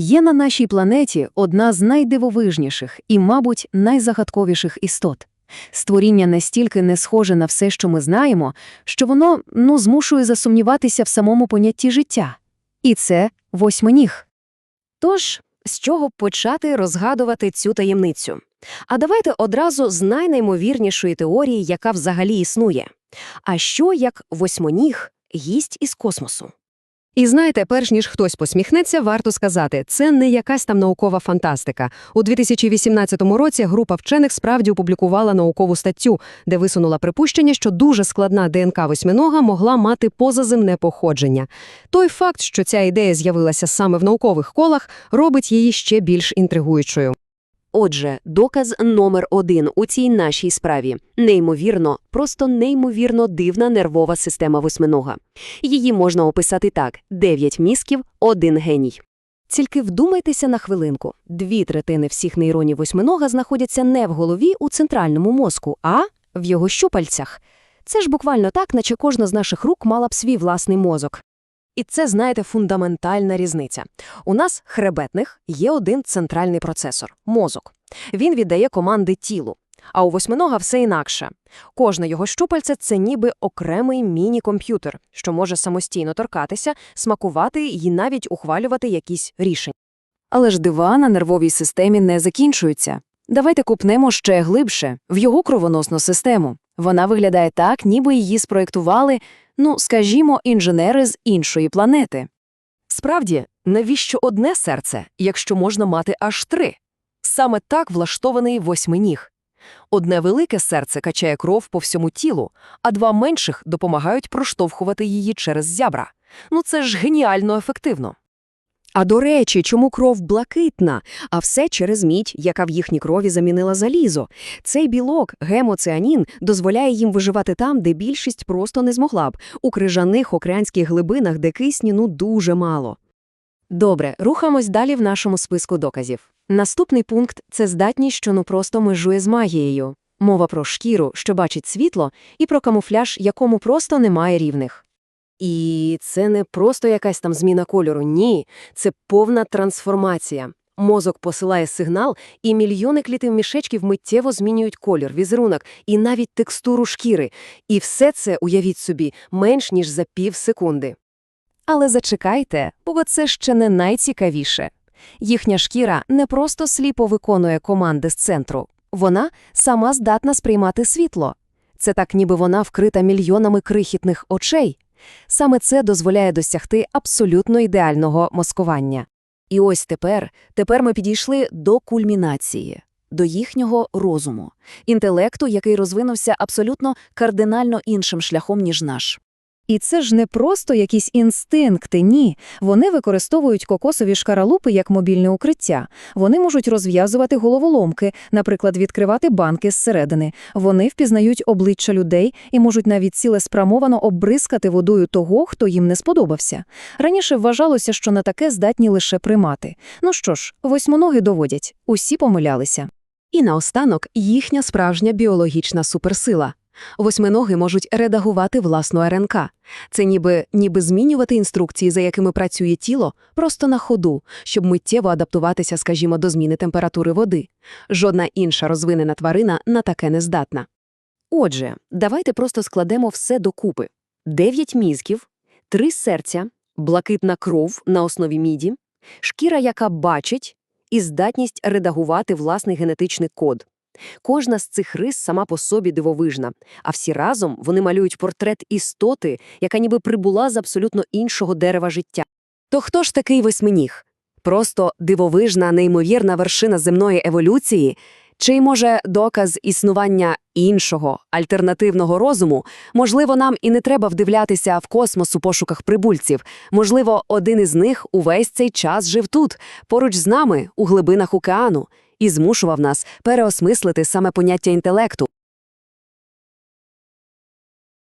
Є на нашій планеті одна з найдивовижніших і, мабуть, найзагадковіших істот. Створіння настільки не схоже на все, що ми знаємо, що воно, ну, змушує засумніватися в самому понятті життя. І це восьминіг. Тож, з чого почати розгадувати цю таємницю? А давайте одразу з найнеймовірнішої теорії, яка взагалі існує. А що як восьмоніг гість із космосу? І знаєте, перш ніж хтось посміхнеться, варто сказати, це не якась там наукова фантастика. У 2018 році група вчених справді опублікувала наукову статтю, де висунула припущення, що дуже складна ДНК восьминога могла мати позаземне походження. Той факт, що ця ідея з'явилася саме в наукових колах, робить її ще більш інтригуючою. Отже, доказ номер один у цій нашій справі – неймовірно, просто неймовірно дивна нервова система восьминога. Її можна описати так – дев'ять мізків, один геній. Тільки вдумайтеся на хвилинку. Дві третини всіх нейронів восьминога знаходяться не в голові у центральному мозку, а в його щупальцях. Це ж буквально так, наче кожна з наших рук мала б свій власний мозок. І це, знаєте, фундаментальна різниця. У нас, хребетних, є один центральний процесор – мозок. Він віддає команди тілу. А у восьминога все інакше. Кожне його щупальце – це ніби окремий міні-комп'ютер, що може самостійно торкатися, смакувати і навіть ухвалювати якісь рішення. Але ж дива на нервовій системі не закінчуються. Давайте купнемо ще глибше, в його кровоносну систему. Вона виглядає так, ніби її спроєктували, ну, скажімо, інженери з іншої планети. Справді, навіщо одне серце, якщо можна мати аж три? Саме так влаштований восьминіг. Одне велике серце качає кров по всьому тілу, а два менших допомагають проштовхувати її через зябра. Ну це ж геніально ефективно. А до речі, чому кров блакитна, а все через мідь, яка в їхній крові замінила залізо. Цей білок, гемоціанін, дозволяє їм виживати там, де більшість просто не змогла б, у крижаних океанських глибинах, де кисню ну дуже мало. Добре, рухаємось далі в нашому списку доказів. Наступний пункт – це здатність, що ну просто межує з магією. Мова про шкіру, що бачить світло, і про камуфляж, якому просто немає рівних. І це не просто якась там зміна кольору, ні, це повна трансформація. Мозок посилає сигнал, і мільйони клітин мішечків миттєво змінюють колір, візерунок і навіть текстуру шкіри. І все це, уявіть собі, менш ніж за пів секунди. Але зачекайте, бо це ще не найцікавіше. Їхня шкіра не просто сліпо виконує команди з центру, вона сама здатна сприймати світло. Це так, ніби вона вкрита мільйонами крихітних очей. Саме це дозволяє досягти абсолютно ідеального маскування. І ось тепер, тепер ми підійшли до кульмінації, до їхнього розуму, інтелекту, який розвинувся абсолютно кардинально іншим шляхом, ніж наш. І це ж не просто якісь інстинкти, ні. Вони використовують кокосові шкаралупи як мобільне укриття. Вони можуть розв'язувати головоломки, наприклад, відкривати банки зсередини. Вони впізнають обличчя людей і можуть навіть цілеспрямовано оббризкати водою того, хто їм не сподобався. Раніше вважалося, що на таке здатні лише примати. Ну що ж, восьминоги доводять, усі помилялися. І наостанок їхня справжня біологічна суперсила. Восьминоги можуть редагувати власну РНК. Це ніби, ніби змінювати інструкції, за якими працює тіло, просто на ходу, щоб миттєво адаптуватися, скажімо, до зміни температури води. Жодна інша розвинена тварина на таке не здатна. Отже, давайте просто складемо все докупи. Дев'ять мізків, три серця, блакитна кров на основі міді, шкіра, яка бачить, і здатність редагувати власний генетичний код. Кожна з цих рис сама по собі дивовижна, а всі разом вони малюють портрет істоти, яка ніби прибула з абсолютно іншого дерева життя. То хто ж такий восьминіг? Просто дивовижна, неймовірна вершина земної еволюції? Чи, може, доказ існування іншого, альтернативного розуму? Можливо, нам і не треба вдивлятися в космос у пошуках прибульців. Можливо, один із них увесь цей час жив тут, поруч з нами, у глибинах океану і змушував нас переосмислити саме поняття інтелекту.